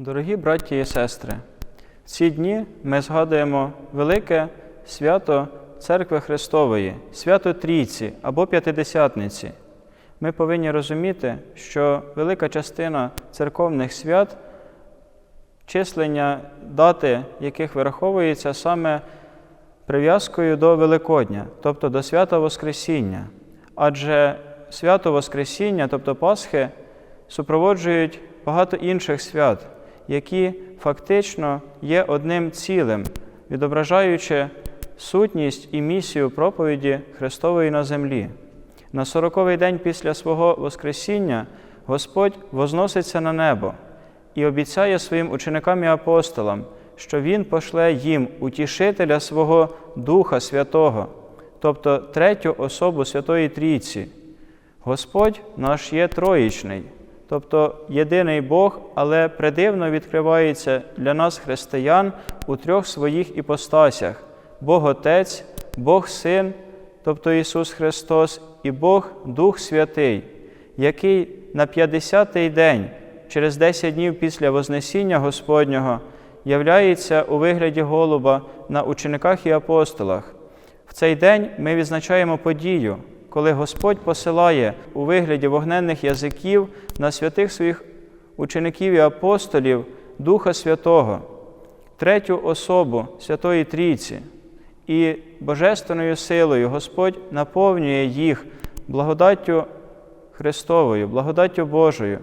Дорогі браті і сестри, в ці дні ми згадуємо велике свято Церкви Христової, свято Трійці або П'ятидесятниці. Ми повинні розуміти, що велика частина церковних свят, числення дати, яких вираховується саме прив'язкою до Великодня, тобто до свята Воскресіння. Адже свято Воскресіння, тобто Пасхи, супроводжують багато інших свят, які фактично є одним цілим, відображаючи сутність і місію проповіді Христової на землі. На сороковий день після свого Воскресіння Господь возноситься на небо і обіцяє своїм ученикам і апостолам, що Він пошле їм утішителя свого Духа Святого, тобто третю особу Святої Трійці. Господь наш є троїчний, тобто єдиний Бог, але придивно відкривається для нас, християн, у трьох своїх іпостасях: Бог Отець, Бог Син, тобто Ісус Христос, і Бог Дух Святий, який на 50-й день, через 10 днів після Вознесіння Господнього, являється у вигляді голуба на учениках і апостолах. В цей день ми відзначаємо подію, коли Господь посилає у вигляді вогненних язиків на святих своїх учеників і апостолів Духа Святого, третю особу Святої Трійці. І божественною силою Господь наповнює їх благодаттю Христовою, благодаттю Божою,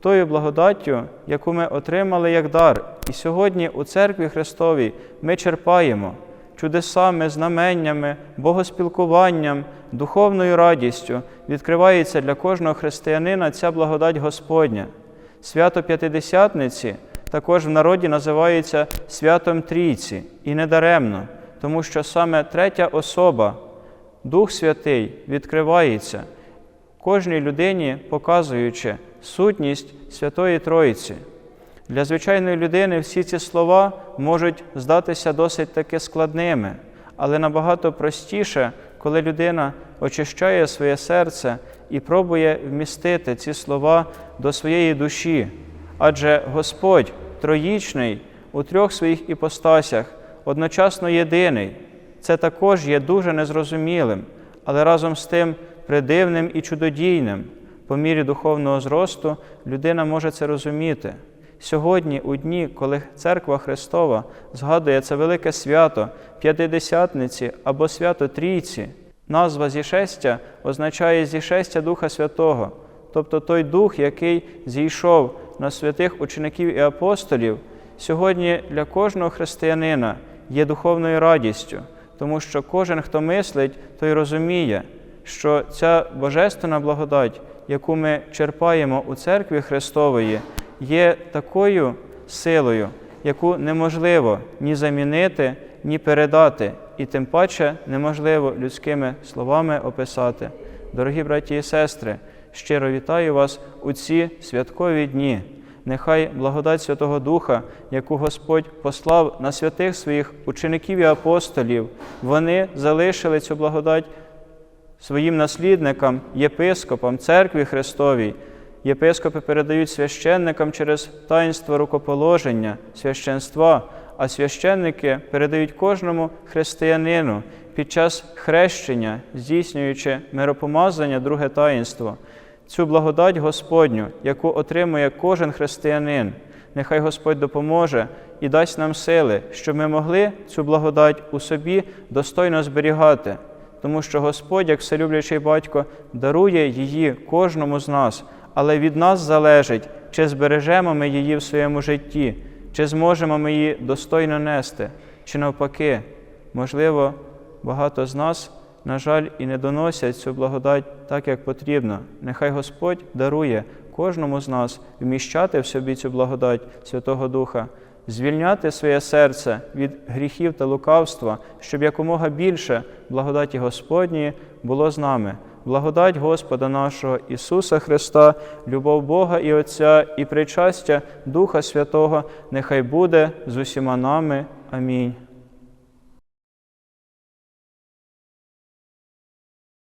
тою благодаттю, яку ми отримали як дар. І сьогодні у церкві Христовій ми черпаємо чудесами, знаменнями, богоспілкуванням, духовною радістю відкривається для кожного християнина ця благодать Господня. Свято П'ятидесятниці також в народі називається святом Трійці, і недаремно, тому що саме третя особа, Дух Святий, відкривається кожній людині, показуючи сутність Святої Троїці. Для звичайної людини всі ці слова можуть здатися досить таки складними, але набагато простіше, коли людина очищає своє серце і пробує вмістити ці слова до своєї душі. Адже Господь троїчний у трьох своїх іпостасях, одночасно єдиний. Це також є дуже незрозумілим, але разом з тим придивним і чудодійним. По мірі духовного зросту людина може це розуміти. Сьогодні, у дні, коли Церква Христова згадує це велике свято П'ятидесятниці або свято Трійці, назва зішестя означає зішестя Духа Святого, тобто той Дух, який зійшов на святих учеників і апостолів, сьогодні для кожного християнина є духовною радістю, тому що кожен, хто мислить, той розуміє, що ця божественна благодать, яку ми черпаємо у церкві Христової, є такою силою, яку неможливо ні замінити, ні передати, і тим паче неможливо людськими словами описати. Дорогі браті і сестри, щиро вітаю вас у ці святкові дні. Нехай благодать Святого Духа, яку Господь послав на святих своїх учеників і апостолів, вони залишили цю благодать своїм наслідникам, єпископам, церкві Христовій. Єпископи передають священникам через таїнство рукоположення, священства, а священники передають кожному християнину під час хрещення, здійснюючи миропомазання, друге таїнство, цю благодать Господню, яку отримує кожен християнин. Нехай Господь допоможе і дасть нам сили, щоб ми могли цю благодать у собі достойно зберігати, тому що Господь, як вселюблячий батько, дарує її кожному з нас але від нас залежить, чи збережемо ми її в своєму житті, чи зможемо ми її достойно нести, чи навпаки, можливо, багато з нас, на жаль, і не доносять цю благодать так, як потрібно. Нехай Господь дарує кожному з нас вміщати в собі цю благодать Святого Духа, звільняти своє серце від гріхів та лукавства, щоб якомога більше благодаті Господньої було з нами благодать Господа нашого Ісуса Христа, любов Бога і Отця і причастя Духа Святого, нехай буде з усіма нами. Амінь.